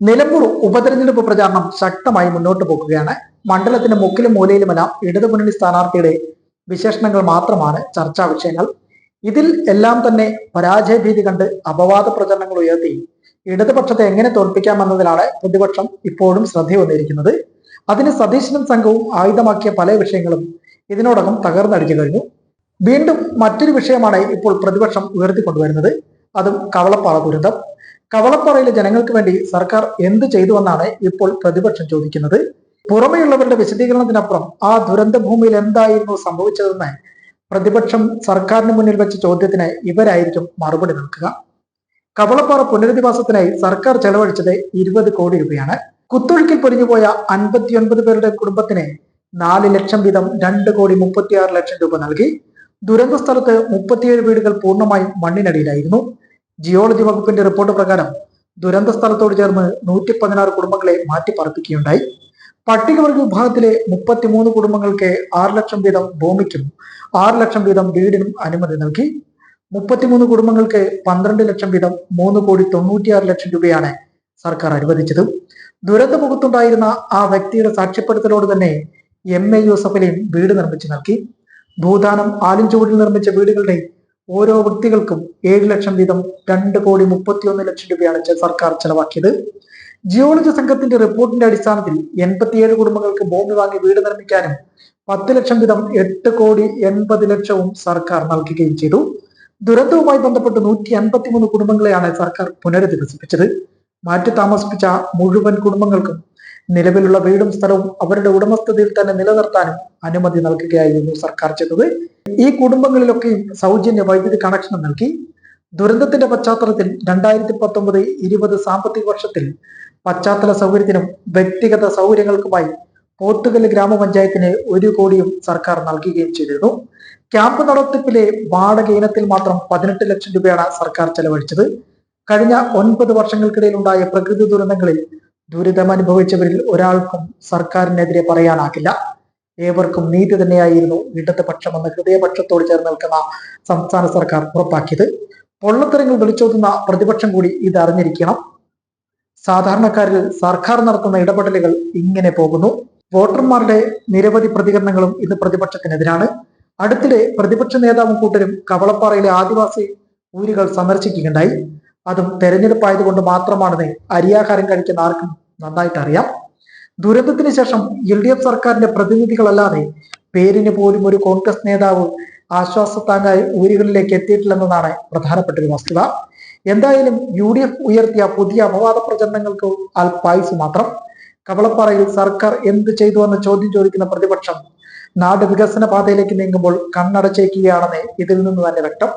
നിലമ്പൂർ ഉപതെരഞ്ഞെടുപ്പ് പ്രചാരണം ശക്തമായി മുന്നോട്ട് പോകുകയാണ് മണ്ഡലത്തിന്റെ മുക്കിലും മൂലയിലുമെല്ലാം ഇടതു മുന്നണി സ്ഥാനാർത്ഥിയുടെ വിശേഷണങ്ങൾ മാത്രമാണ് ചർച്ചാ വിഷയങ്ങൾ. ഇതിൽ എല്ലാം തന്നെ പരാജയ ഭീതി കണ്ട് അപവാദ പ്രചരണങ്ങൾ ഉയർത്തി ഇടതുപക്ഷത്തെ എങ്ങനെ തോൽപ്പിക്കാമെന്നതിലാണ് പ്രതിപക്ഷം ഇപ്പോഴും ശ്രദ്ധ വന്നിരിക്കുന്നത് അതിന് സതീശനും സംഘവും ആയുധമാക്കിയ പല വിഷയങ്ങളും ഇതിനോടകം തകർന്നടിച്ചു കഴിഞ്ഞു. വീണ്ടും മറ്റൊരു വിഷയമാണ് ഇപ്പോൾ പ്രതിപക്ഷം ഉയർത്തിക്കൊണ്ടുവരുന്നത്. അതും കവളപ്പാറ ദുരന്തം. കവളപ്പാറയിലെ ജനങ്ങൾക്ക് വേണ്ടി സർക്കാർ എന്ത് ചെയ്തുവെന്നാണ് ഇപ്പോൾ പ്രതിപക്ഷം ചോദിക്കുന്നത്. പുറമെയുള്ളവരുടെ വിശദീകരണത്തിനപ്പുറം ആ ദുരന്ത ഭൂമിയിൽ എന്തായിരുന്നു സംഭവിച്ചതെന്ന് പ്രതിപക്ഷം സർക്കാരിന് മുന്നിൽ വെച്ച ചോദ്യത്തിന് ഇവരായിരിക്കും മറുപടി നൽകുക. കവളപ്പാറ പുനരധിവാസത്തിനായി സർക്കാർ ചെലവഴിച്ചത് ഇരുപത് കോടി രൂപയാണ്. കുത്തൊഴുക്കിൽ പൊലിഞ്ഞുപോയ അൻപത്തിയൊൻപത് പേരുടെ കുടുംബത്തിന് നാല് ലക്ഷം വീതം രണ്ട് കോടി മുപ്പത്തിയാറ് ലക്ഷം രൂപ നൽകി. ദുരന്ത സ്ഥലത്ത് മുപ്പത്തിയേഴ് വീടുകൾ പൂർണമായും മണ്ണിനടിയിലായിരുന്നു. ജിയോളജി വകുപ്പിന്റെ റിപ്പോർട്ട് പ്രകാരം ദുരന്ത സ്ഥലത്തോട് ചേർന്ന് നൂറ്റി പതിനാറ് കുടുംബങ്ങളെ മാറ്റിപ്പാർപ്പിക്കുകയുണ്ടായി പട്ടികവർഗ വിഭാഗത്തിലെ മുപ്പത്തിമൂന്ന് കുടുംബങ്ങൾക്ക് ആറ് ലക്ഷം വീതം ഭൂമിക്കും ആറ് ലക്ഷം വീതം വീടിനും അനുമതി നൽകി. മുപ്പത്തിമൂന്ന് കുടുംബങ്ങൾക്ക് പന്ത്രണ്ട് ലക്ഷം വീതം മൂന്ന് കോടി തൊണ്ണൂറ്റിയാറ് ലക്ഷം രൂപയാണ് സർക്കാർ അനുവദിച്ചത്. ദുരന്തമുഖത്തുണ്ടായിരുന്ന ആ വ്യക്തിയുടെ സാക്ഷ്യപ്പെടുത്തലോട് തന്നെ എം എ യൂസഫലിയും വീട് നിർമ്മിച്ചു നൽകി. ഭൂദാനം ആലിൻചുവടിൽ നിർമ്മിച്ച വീടുകളുടെ ഓരോ വ്യക്തികൾക്കും ഏഴ് ലക്ഷം വീതം രണ്ട് കോടി മുപ്പത്തിയൊന്ന് ലക്ഷം രൂപയാണ് സർക്കാർ ചെലവാക്കിയത്. ജിയോളജി സംഘത്തിന്റെ റിപ്പോർട്ടിന്റെ അടിസ്ഥാനത്തിൽ എൺപത്തിയേഴ് കുടുംബങ്ങൾക്ക് ഭൂമി വാങ്ങി വീട് നിർമ്മിക്കാനും പത്ത് ലക്ഷം വീതം എട്ട് കോടി എൺപത് ലക്ഷവും സർക്കാർ നൽകുകയും ചെയ്തു. ദുരന്തവുമായി ബന്ധപ്പെട്ട് നൂറ്റി അൻപത്തിമൂന്ന് കുടുംബങ്ങളെയാണ് സർക്കാർ പുനരധിവസിപ്പിച്ചത്. മാറ്റി താമസിപ്പിച്ച മുഴുവൻ കുടുംബങ്ങൾക്കും നിലവിലുള്ള വീടും സ്ഥലവും അവരുടെ ഉടമസ്ഥതയിൽ തന്നെ നിലനിർത്താനും അനുമതി നൽകുകയായിരുന്നു സർക്കാർ ചെയ്തത്. ഈ കുടുംബങ്ങളിലൊക്കെയും സൗജന്യ വൈദ്യുതി കണക്ഷൻ നൽകി. ദുരന്തത്തിന്റെ പശ്ചാത്തലത്തിൽ രണ്ടായിരത്തി പത്തൊമ്പത് ഇരുപത് സാമ്പത്തിക വർഷത്തിൽ പശ്ചാത്തല സൗകര്യത്തിനും വ്യക്തിഗത സൗകര്യങ്ങൾക്കുമായി പോത്തുകല്ല് ഗ്രാമപഞ്ചായത്തിന് ഒരു കോടിയും സർക്കാർ നൽകുകയും ചെയ്തിരുന്നു. ക്യാമ്പ് നടത്തിപ്പിലെ വാടക ഇനത്തിൽ മാത്രം പതിനെട്ട് ലക്ഷം രൂപയാണ് സർക്കാർ ചെലവഴിച്ചത്. കഴിഞ്ഞ ഒൻപത് വർഷങ്ങൾക്കിടയിൽ ഉണ്ടായ പ്രകൃതി ദുരന്തങ്ങളിൽ ദുരിതമനുഭവിച്ചവരിൽ ഒരാൾക്കും സർക്കാരിനെതിരെ പറയാനാകില്ല. ഏവർക്കും നീതി തന്നെയായിരുന്നു ഇടതുപക്ഷമെന്ന് ഹൃദയപക്ഷത്തോട് ചേർന്ന് നിൽക്കുന്ന സംസ്ഥാന സർക്കാർ ഉറപ്പാക്കിയത്. പൊള്ളത്തരങ്ങൾ വിളിച്ചോതുന്ന പ്രതിപക്ഷം കൂടി ഇത് അറിഞ്ഞിരിക്കണം. സാധാരണക്കാരിൽ സർക്കാർ നടത്തുന്ന ഇടപെടലുകൾ ഇങ്ങനെ പോകുന്നു. വോട്ടർമാരുടെ നിരവധി പ്രതികരണങ്ങളും ഇത് പ്രതിപക്ഷത്തിനെതിരാണ്. അടുത്തിടെ പ്രതിപക്ഷ നേതാവും കൂട്ടരും കവളപ്പാറയിലെ ആദിവാസി ഊരുകൾ സന്ദർശിക്കുകയുണ്ടായി. അതും തെരഞ്ഞെടുപ്പായതുകൊണ്ട് മാത്രമാണെന്ന് അരിയാഹാരം കഴിക്കുന്ന ആർക്കും നന്നായിട്ട് അറിയാം ദുരന്തത്തിന് ശേഷം എൽ ഡി എഫ് സർക്കാരിന്റെ പ്രതിനിധികളല്ലാതെ പേരിന് പോലും ഒരു കോൺഗ്രസ് നേതാവ് ആശ്വാസത്താങ്ങായി ഊരുകളിലേക്ക് എത്തിയിട്ടില്ലെന്നതാണ് പ്രധാനപ്പെട്ട ഒരു വസ്തുത. എന്തായാലും യു ഡി എഫ് ഉയർത്തിയ പുതിയ അപവാദ പ്രചരണങ്ങൾക്ക് അൽപായുസ് മാത്രം. കവളപ്പാറയിൽ സർക്കാർ എന്ത് ചെയ്തു എന്ന ചോദ്യം ചോദിക്കുന്ന പ്രതിപക്ഷം നാട് വികസന പാതയിലേക്ക് നീങ്ങുമ്പോൾ കണ്ണടച്ചേക്കുകയാണെന്ന് ഇതിൽ നിന്ന് തന്നെ വ്യക്തം.